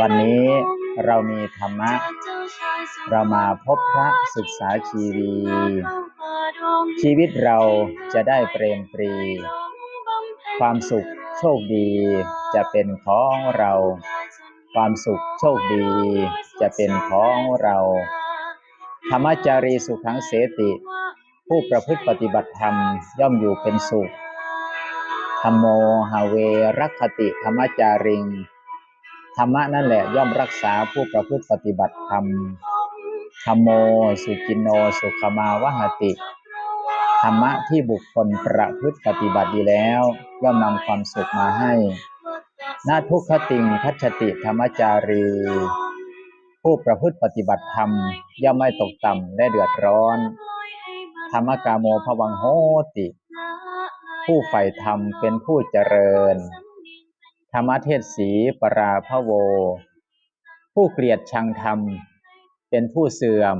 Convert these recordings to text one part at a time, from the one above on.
วันนี้เรามีธรรมะ เรามาพบพระศึกษาชีวี ชีวิตเราจะได้เปรมปรี ความสุขโชคดีจะเป็นของเรา ความสุขโชคดีจะเป็นของเรา ธรรมจารีสุขังเสติ ผู้ประพฤติปฏิบัติธรรมย่อมอยู่เป็นสุขธรรมโมหาเวรักขติธรรมจาริง ธรรมะนั่นแหละย่อมรักษาผู้ประพฤติปฏิบัติธรรมธรรมโม สุจินโน สุขมาวหติ ธรรมะที่บุคคลประพฤติปฏิบัติดีแล้ว ย่อมนำความสุขมาให้นาทุกขติงทัชติธรรมจารี ผู้ประพฤติปฏิบัติธรรม ย่อมไม่ตกต่ำและเดือดร้อน ธรรมกาโมภวังโหติ ผู้ใฝ่ธรรมเป็นผู้เจริญ ธรรมเทศสีปราพโว ผู้เกลียดชังธรรม เป็นผู้เสื่อม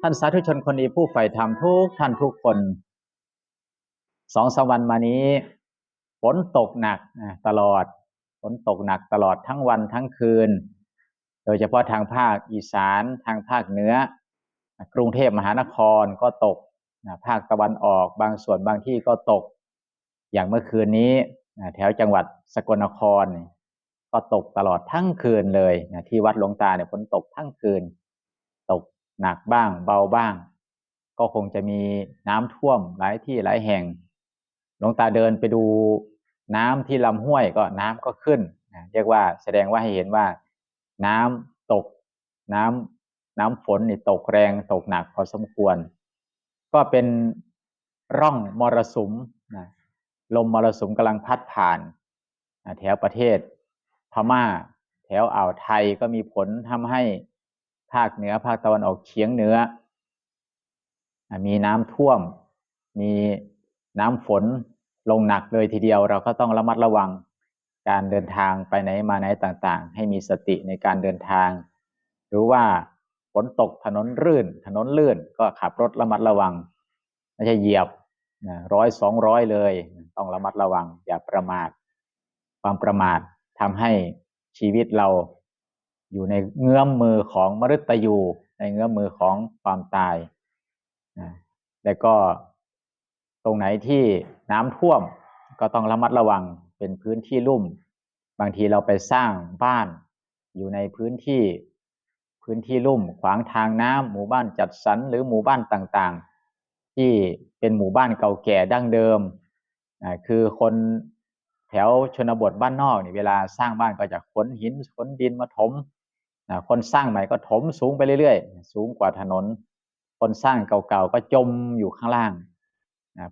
ท่านสาธุชนคนดีผู้ใฝ่ธรรมทุกท่านทุกคนสองสามวันมานี้ฝนตกหนักตลอดฝนตกหนักตลอดทั้งวันทั้งคืน โดยเฉพาะทางภาคอีสานทางภาคเหนือกรุงเทพมหานครก็ตกภาคตะวันออกบางส่วนบางที่ก็ตก อย่างเมื่อคืนนี้ แถวจังหวัดสกลนครก็ตกตลอดทั้งคืนเลยที่วัดหลวงตาเนี่ยฝนตกทั้งคืน ตกหนักบ้างเบาบ้าง ก็คงจะมีน้ำท่วมหลายที่หลายแห่ง หลวงตาเดินไปดูน้ำที่ลำห้วยก็น้ำก็ขึ้นเรียกว่าแสดงว่าให้เห็นว่าน้ำตกน้ำน้ำฝนนี่ตกแรงตกหนักพอสมควร ก็เป็นร่องมรสุมนะ ลมมรสุมกำลังพัดผ่านแถวประเทศพม่า แถวอ่าวไทยก็มีผลทำให้ภาคเหนือภาคตะวันออกเฉียงเหนือ มีน้ำท่วม มีน้ำฝนลงหนักเลยทีเดียว เราก็ต้องระมัดระวังการเดินทางไปไหนมาไหนต่างๆ ให้มีสติในการเดินทาง หรือว่าฝนตกถนนรื่น ถนนลื่นก็ขับรถระมัดระวังไม่ใช่เหยียบ ร้อยสองร้อยเลย ต้องระมัดระวัง อย่าประมาท ความประมาททำให้ชีวิตเราอยู่ในเงื้อมมือของมฤตยูในเงื้อมมือของความตายนะแล้วก็ตรงไหนที่น้ำท่วมก็ต้องระมัดระวังเป็นพื้นที่ลุ่ม บางทีเราไปสร้างบ้านอยู่ในพื้นที่พื้นที่ลุ่ม ขวางทางน้ำหมู่บ้านจัดสรรหรือหมู่บ้านต่าง ที่เป็นหมู่บ้านเก่าแก่ดั้งเดิมคือคนแถวชนบทบ้านนอกเนี่ยเวลาสร้างบ้านก็จะขนหินขนดินมาถมคนสร้างใหม่ก็ถมสูงไปเรื่อยๆ สูงกว่าถนน คนสร้างเก่าๆก็จมอยู่ข้างล่าง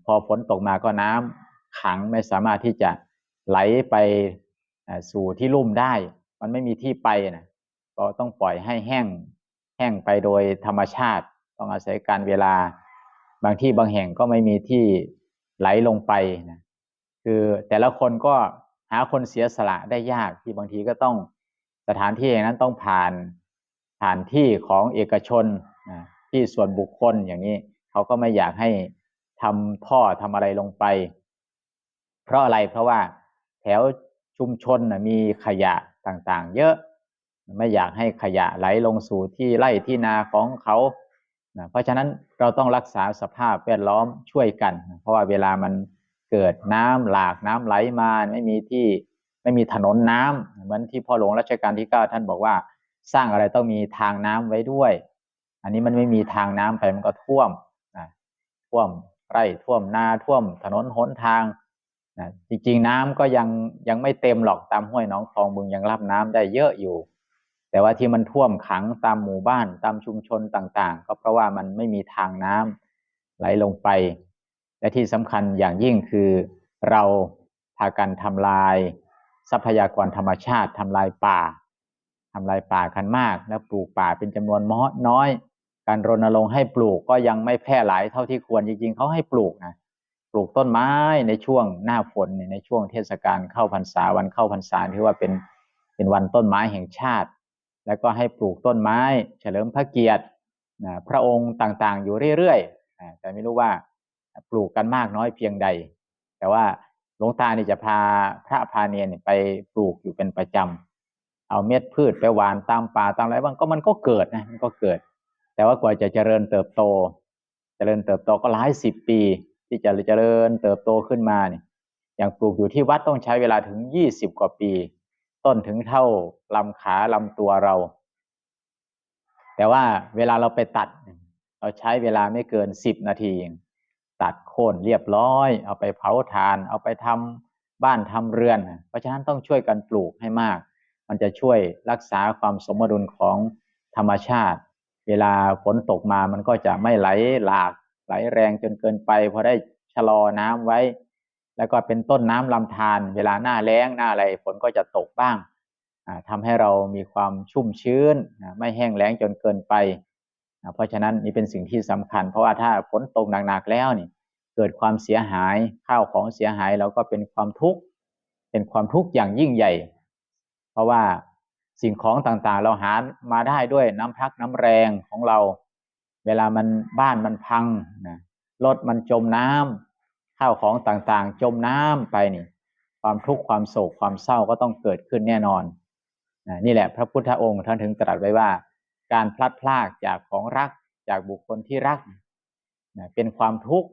พอฝนตกมาก็น้ำขังไม่สามารถที่จะไหลไปสู่ที่ลุ่มได้ มันไม่มีที่ไปนะก็ต้องปล่อยให้แห้งแห้งไปโดยธรรมชาติ ต้องอาศัยการเวลา บางที่บางแห่งก็ไม่มีที่ไหลลงไปนะคือแต่ละคนก็หาคนเสียสละได้ยากที่บางทีก็ต้องสถานที่อย่างนั้นต้องผ่านผ่านที่ของเอกชนนะที่ส่วนบุคคลอย่างนี้เขาก็ไม่อยากให้ทำท่อทำอะไรลงไป เพราะอะไรเพราะว่าแถวชุมชนมีขยะต่างๆ เยอะ ไม่อยากให้ขยะไหลลงสู่ที่ไร่ที่นาของเขา เพราะฉะนั้นเราต้องรักษาสภาพแวดล้อมช่วยกัน เพราะว่าเวลามันเกิดน้ำหลากน้ำไหลมาไม่มีที่ไม่มีถนนน้ำเหมือนที่พ่อหลวงรัชกาลที่เก้าท่านบอกว่าสร้างอะไรต้องมีทางน้ำไว้ด้วย อันนี้มันไม่มีทางน้ำไปมันก็ท่วมนะท่วมไร่ท่วมนาท่วมถนนหนทางนะจริงๆน้ำก็ยังยังไม่เต็มหรอกตามห้วยหนองคลองบึงยังรับน้ำได้เยอะอยู่ แต่ว่าที่มันท่วมขังตามหมู่บ้านตามชุมชนต่างๆ ก็เพราะว่ามันไม่มีทางน้ำไหลลงไป และที่สำคัญอย่างยิ่งคือเราพากันทำลาย ทรัพยากรธรรมชาติทำลายป่าทำลายป่ากันมาก แล้วปลูกป่าเป็นจำนวนมอน้อย การรณรงค์ให้ปลูกก็ยังไม่แพร่หลายเท่าที่ควรจริงๆเขาให้ปลูกนะปลูกต้นไม้ในช่วงหน้าฝนในช่วงเทศกาลเข้าพรรษาวันเข้าพรรษาที่ว่าเป็นเป็นวันต้นไม้แห่งชาติ แล้วก็ให้ปลูกต้นไม้ เฉลิมพระเกียรติพระองค์ต่างๆ อยู่เรื่อยๆแต่ไม่รู้ว่าปลูกกันมากน้อยเพียงใด แต่ว่าหลวงตานี่จะพาพระพาเนียนไปปลูกอยู่เป็นประจำเอาเม็ดพืชไปหวานตามป่าตามอะไรบ้างก็มันก็เกิดนะมันก็เกิด แต่ว่ากว่าจะเจริญเติบโต เจริญเติบโตก็หลายสิบปี ที่จะเจริญเติบโตขึ้นมาเนี่ยอย่างปลูกอยู่ที่วัดต้องใช้เวลาถึงยี่สิบกว่าปี ต้นถึงเท่าลำขาลำตัวเรา แต่ว่าเวลาเราไปตัด เราใช้เวลาไม่เกินสิบนาทีเองตัดโค่นเรียบร้อย เอาไปเผาทาน เอาไปทำบ้านทำเรือน เพราะฉะนั้นต้องช่วยกันปลูกให้มาก มันจะช่วยรักษาความสมดุลของธรรมชาติ เวลาฝนตกมามันก็จะไม่ไหลหลากไหลแรงจนเกินไปพอได้ชะลอน้ำไว้ แล้วก็เป็นต้นน้ำลำธารเวลาหน้าแล้งหน้าอะไรฝนก็จะตกบ้างทำให้เรามีความชุ่มชื้นไม่แห้งแล้งจนเกินไปเพราะฉะนั้นนี่เป็นสิ่งที่สำคัญ เพราะว่าถ้าฝนตกหนักๆแล้วนี่เกิดความเสียหายข้าวของเสียหายเราก็เป็นความทุกข์เป็นความทุกข์อย่างยิ่งใหญ่ เพราะว่าสิ่งของต่างๆ เราหามาได้ด้วยน้ำพักน้ำแรงของเรา เวลามันบ้านมันพังนะรถมันจมน้ำ ข้าวของต่างๆ จมน้ำไปนี่ความทุกข์ความโศกความเศร้าก็ต้องเกิดขึ้นแน่นอนนี่แหละพระพุทธองค์ท่านถึงตรัสไว้ว่า การพลัดพรากจากของรักจากบุคคลที่รักเป็นความทุกข์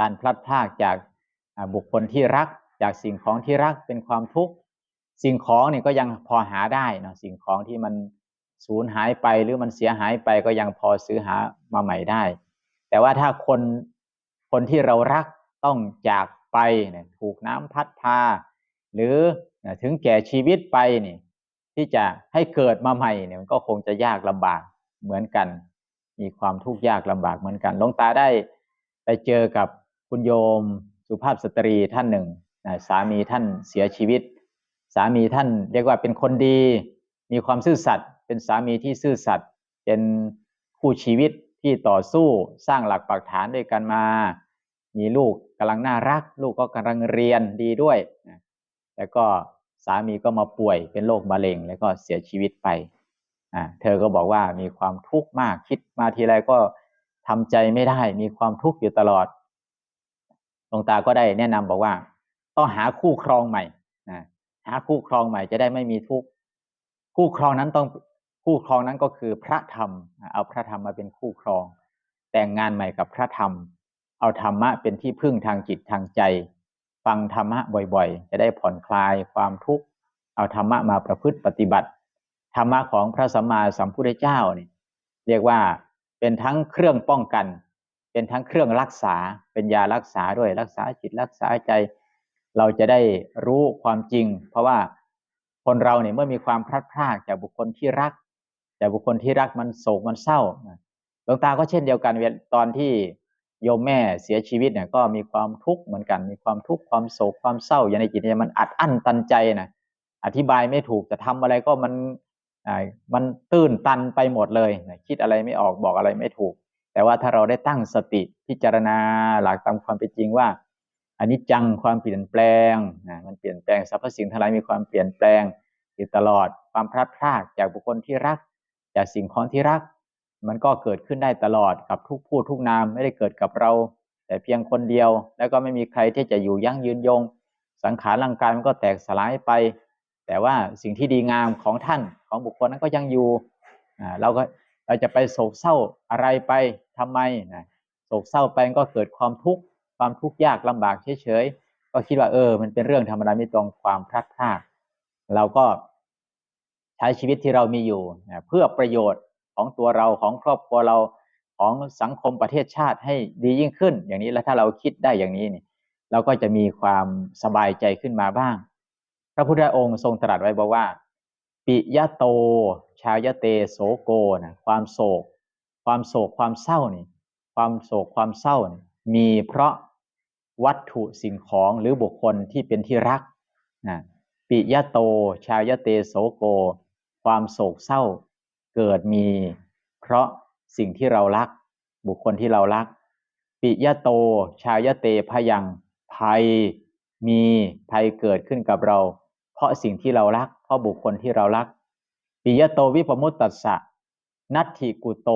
การพลัดพรากจากบุคคลที่รัก จากสิ่งของที่รักเป็นความทุกข์สิ่งของนี่ก็ยังพอหาได้นะสิ่งของที่มันสูญหายไปหรือมันเสียหายไปก็ยังพอซื้อหามาใหม่ได้ แต่ว่าถ้าคน คนที่เรารักต้องจากไปเนี่ยถูกน้ำพัดพาหรือถึงแก่ชีวิตไปนี่ที่จะให้เกิดมาใหม่เนี่ยมันก็คงจะยากลำบากเหมือนกัน มีความทุกข์ยากลำบากเหมือนกันหลวงตาได้ไปเจอกับคุณโยมสุภาพสตรีท่านหนึ่งสามีท่านเสียชีวิต สามีท่านเรียกว่าเป็นคนดี มีความซื่อสัตย์เป็นสามีที่ซื่อสัตย์เป็นคู่ชีวิตที่ต่อสู้สร้างหลักปักฐานด้วยกันมา มีลูกกำลังน่ารัก ลูกก็กำลังเรียนดีด้วยแล้วก็สามีก็มาป่วยเป็นโรคมะเร็ง แล้วก็เสียชีวิตไปอ่าเธอก็บอกว่ามีความทุกข์มากคิดมาทีไรก็ทำใจไม่ได้ มีความทุกข์อยู่ตลอดหลวงตาก็ได้แนะนำบอกว่า ต้องหาคู่ครองใหม่นะหาคู่ครองใหม่จะได้ไม่มีทุกข์คู่ครองนั้นต้องคู่ครองนั้นก็คือพระธรรม เอาพระธรรมมาเป็นคู่ครอง แต่งงานใหม่กับพระธรรม เอาธรรมะเป็นที่พึ่งทางจิตทางใจ ฟังธรรมะบ่อยๆ จะได้ผ่อนคลายความทุกข์เอาธรรมะมาประพฤติปฏิบัติ ธรรมะของพระสัมมาสัมพุทธเจ้าเนี่ยเรียกว่าเป็นทั้งเครื่องป้องกัน เป็นทั้งเครื่องรักษาเป็นยารักษาด้วยรักษาจิตรักษาใจ เราจะได้รู้ความจริง เพราะว่าคนเราเนี่ยเมื่อมีความพลัดพรากจากบุคคลที่รัก แต่บุคคลที่รักมันโศกมันเศร้าหลวงตาก็เช่นเดียวกันตอนที่ โยมแม่เสียชีวิตเนี่ยก็มีความทุกข์เหมือนกัน มีความทุกข์ความโศกความเศร้าอย่างในจิตใจมันอัดอั้นตันใจนะอธิบายไม่ถูกจะทำอะไรก็มันมันตื้นตันไปหมดเลยคิดอะไรไม่ออกบอกอะไรไม่ถูก แต่ว่าถ้าเราได้ตั้งสติพิจารณาหลักตามความเป็นจริงว่าอันนี้จังความเปลี่ยนแปลงนะมันเปลี่ยนแปลงสรรพสิ่งทั้งหลายมีความเปลี่ยนแปลงอยู่ตลอดความพลัดพรากจากบุคคลที่รัก จากสิ่งของที่รัก มันก็เกิดขึ้นได้ตลอดกับทุกผู้ทุกนามไม่ได้เกิดกับเรา แต่เพียงคนเดียว แล้วก็ไม่มีใครที่จะอยู่ยั่งยืนยง สังขารร่างกายมันก็แตกสลายไป แต่ว่าสิ่งที่ดีงามของท่านของบุคคลนั้นก็ยังอยู่เราก็เราจะไปโศกเศร้าอะไรไปทำไมนะโศกเศร้าไปก็เกิดความทุกข์ความทุกข์ยากลำบากเฉยๆก็คิดว่าเออ มันเป็นเรื่องธรรมดาไม่ตรงความพลัดพรากเราก็ใช้ชีวิตที่เรามีอยู่เพื่อประโยชน์ ของตัวเราของครอบครัวเราของสังคมประเทศชาติให้ดียิ่งขึ้น อย่างนี้แล้วถ้าเราคิดได้อย่างนี้นี่เราก็จะมีความสบายใจขึ้นมาบ้าง พระพุทธองค์ทรงตรัสไว้บอกว่า ปิยะโต ชายเตโสโกนะความโศก ความโศกความเศร้านี่ความโศกความเศร้านี่มีเพราะวัตถุสิ่งของหรือบุคคลที่เป็นที่รักนะปิยะโต ชายะเตโสโก ความโศกเศร้า เกิดมี เพราะสิ่งที่เรารัก บุคคลที่เรารัก ปิยะโต ชายะเตพยังภัยมีภัยเกิดขึ้นกับเรา เพราะสิ่งที่เรารัก เพราะบุคคลที่เรารัก ปิยะโตวิปมุตตัสสะนัตถิกุโต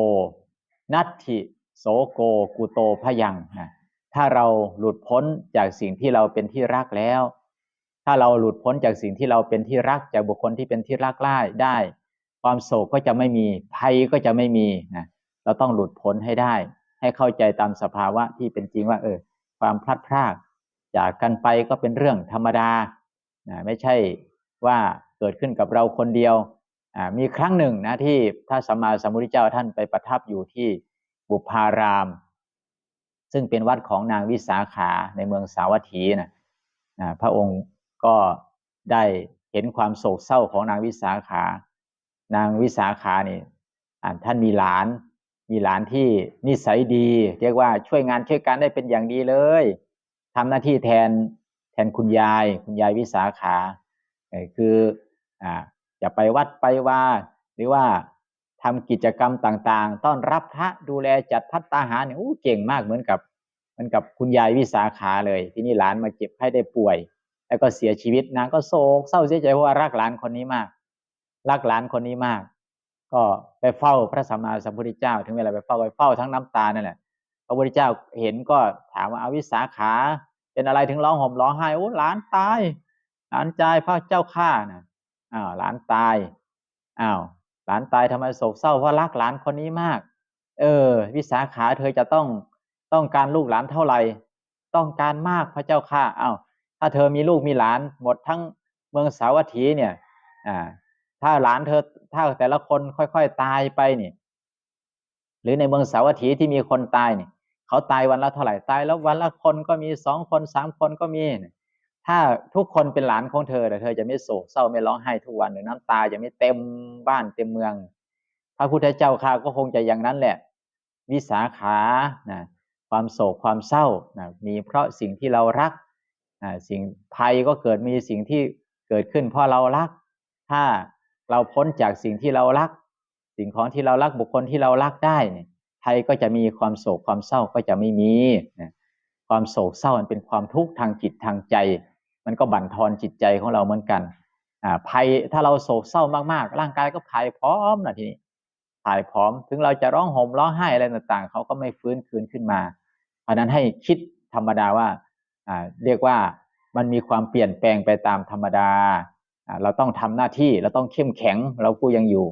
นัตถิโสโกกุโตพยังนะถ้าเราหลุดพ้นจากสิ่งที่เราเป็นที่รักแล้ว ถ้าเราหลุดพ้นจากสิ่งที่เราเป็นที่รักจากบุคคลที่เป็นที่รักไล่ได้ ความโศกก็จะไม่มีภัยก็จะไม่มีนะเราต้องหลุดพ้นให้ได้ ให้เข้าใจตามสภาวะที่เป็นจริงว่าเออ ความพลัดพรากจากกันไปก็เป็นเรื่องธรรมดานะไม่ใช่ว่าเกิดขึ้นกับเราคนเดียวมีครั้งหนึ่งนะที่พระสัมมาสัมพุทธเจ้าท่านไปประทับอยู่ที่บุพาราม ซึ่งเป็นวัดของนางวิสาขาในเมืองสาวัตถีนะนะพระองค์ก็ได้เห็นความโศกเศร้าของนางวิสาขา นางวิสาขานี่ท่านมีหลาน มีหลานที่นิสัยดี เรียกว่าช่วยงานช่วยการได้เป็นอย่างดีเลยทำหน้าที่แทนแทนคุณยาย คุณยายวิสาขาคืออ่าจะไปวัดไปว่าหรือว่าทำกิจกรรมต่างๆ ต้อนรับพระดูแลจัดพัตตาหารเนี่ยเก่งมากเหมือนกับเหมือนกับคุณยายวิสาขาเลย ที่นี่หลานมาเจ็บให้ได้ป่วย แล้วก็เสียชีวิตนางก็โศกเศร้าเสียใจเพราะว่ารักหลานคนนี้มาก รักหลานคนนี้มาก ก็ไปเฝ้าพระสัมมาสัมพุทธเจ้า ถึงเวลาไปเฝ้าไปเฝ้าทั้งน้ำตานั่นแหละพระพุทธเจ้าเห็นก็ถามว่าอาวิสาขา เป็นอะไรถึงร้องห่มร้องไห้โอ้หลานตาย หลานใจพระเจ้าข้านะอ้าวหลานตายอ้าวหลานตายทำไมโศกเศร้าเพราะรักหลานคนนี้มาก เออ วิสาขาเธอจะต้องต้องการลูกหลานเท่าไหร่ ต้องการมากพระเจ้าข้าอ้าวถ้าเธอมีลูกมีหลานหมดทั้งเมืองสาวัตถีเนี่ย อ่า ถ้าหลานเธอถ้าแต่ละคนค่อยๆตายไปนี่ หรือในเมืองสาวัตถีที่มีคนตายนี่เขาตายวันละเท่าไหร่ตายแล้ววันละคนก็มีสองคนสามคนก็มี ถ้าทุกคนเป็นหลานของเธอแต่เธอจะไม่โศกเศร้าไม่ร้องไห้ทุกวันหรือน้ำตาจะไม่เต็มบ้านเต็มเมือง พระพุทธเจ้าข้าก็คงจะอย่างนั้นแหละ วิสาขานะความโศกความเศร้านะมีเพราะสิ่งที่เรารักนะสิ่งภัยก็เกิดมีสิ่งที่เกิดขึ้นเพราะเรารัก ถ้า เราพ้นจากสิ่งที่เรารัก สิ่งของที่เรารักบุคคลที่เรารักได้เนี่ยภัยก็จะมีความโศกความเศร้าก็จะไม่มีนะความโศกเศร้ามันเป็นความทุกข์ทางจิตทางใจ มันก็บั่นทอนจิตใจของเราเหมือนกันอ่าภัยถ้าเราโศกเศร้ามากๆ ร่างกายก็ภัยพร้อมนะทีนี้ภัยพร้อม ถึงเราจะร้องห่มร้องไห้อะไรต่างๆเขาก็ไม่ฟื้นคืนขึ้นมา เพราะนั้นให้คิดธรรมดาว่าอ่าเรียกว่ามันมีความเปลี่ยนแปลงไปตามธรรมดา เราต้องทำหน้าที่เราต้องเข้มแข็ง เราผู้ยังอยู่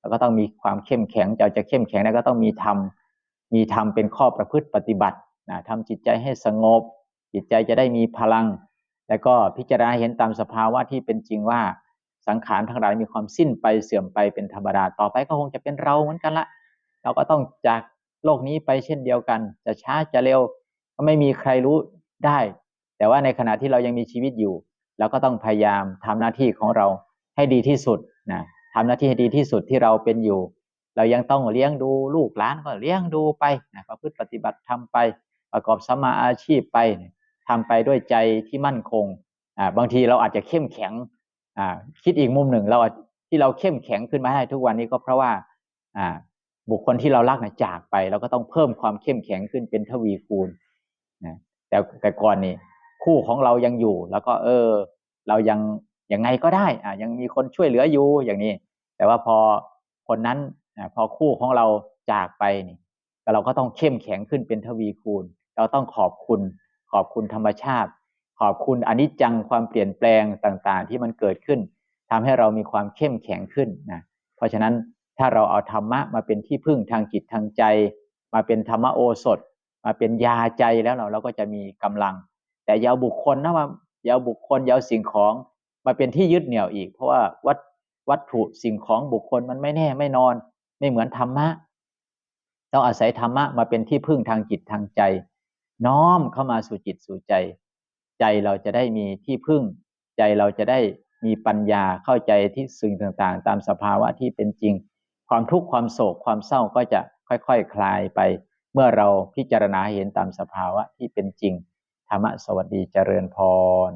เราก็ต้องมีความเข้มแข็งจะจะเข้มแข็งแล้วก็ต้องมีธรรมมีธรรมเป็นข้อประพฤติปฏิบัตินะทำจิตใจให้สงบ จิตใจจะได้มีพลัง แล้วก็พิจารณาเห็นตามสภาวะที่เป็นจริงว่าสังขารทั้งหลายมีความสิ้นไปเสื่อมไปเป็นธรรมดาต่อไปก็คงจะเป็นเราเหมือนกันละ เราก็ต้องจากโลกนี้ไปเช่นเดียวกัน จะช้าจะเร็วก็ไม่มีใครรู้ได้ แต่ว่าในขณะที่เรายังมีชีวิตอยู่ เราก็ต้องพยายามทำหน้าที่ของเราให้ดีที่สุดนะทำหน้าที่ให้ดีที่สุดที่เราเป็นอยู่ เรายังต้องเลี้ยงดูลูกหลานก็เลี้ยงดูไปนะประพฤติปฏิบัติทำไป ประกอบสมาอาชีพไปทำไปด้วยใจที่มั่นคงอ่าบางทีเราอาจจะเข้มแข็งอ่าคิดอีกมุมหนึ่งเราที่เราเข้มแข็งขึ้นมาได้ทุกวันนี้ก็เพราะว่าอ่าบุคคลที่เรารักนะจากไป เราก็ต้องเพิ่มความเข้มแข็งขึ้นเป็นทวีคูณนะแต่แต่ก่อนนี่ คู่ของเรายังอยู่ แล้วก็เออ เรายังยังไงก็ได้อ่ายังมีคนช่วยเหลืออยู่อย่างนี้ แต่ว่าพอคนนั้นอ่าพอคู่ของเราจากไปนี่เราก็ต้องเข้มแข็งขึ้นเป็นทวีคูณ เราต้องขอบคุณ ขอบคุณธรรมชาติ ขอบคุณอนิจจังความเปลี่ยนแปลงต่างๆ ที่มันเกิดขึ้นทำให้เรามีความเข้มแข็งขึ้นนะเพราะฉะนั้นถ้าเราเอาธรรมะมาเป็นที่พึ่งทางจิตทางใจ มาเป็นธรรมโอสถ มาเป็นยาใจแล้วเราเราก็จะมีกำลัง แต่ยาวบุคคลนะว่ายาวบุคคลยาวสิ่งของมาเป็นที่ยึดเหนี่ยวอีก เพราะว่าวัตวัตถุสิ่งของบุคคลมันไม่แน่ไม่นอน ไม่เหมือนธรรมะต้องอาศัยธรรมะมาเป็นที่พึ่งทางจิตทางใจ น้อมเข้ามาสู่จิตสู่ใจ ใจเราจะได้มีที่พึ่ง ใจเราจะได้มีปัญญาเข้าใจที่สิ่งต่างๆ ตามสภาวะที่เป็นจริง ความทุกข์ความโศกความเศร้าก็จะค่อยๆคคลายไป เมื่อเราพิจารณาเห็นตามสภาวะที่เป็นจริง ธรรมสวัสดีเจริญพร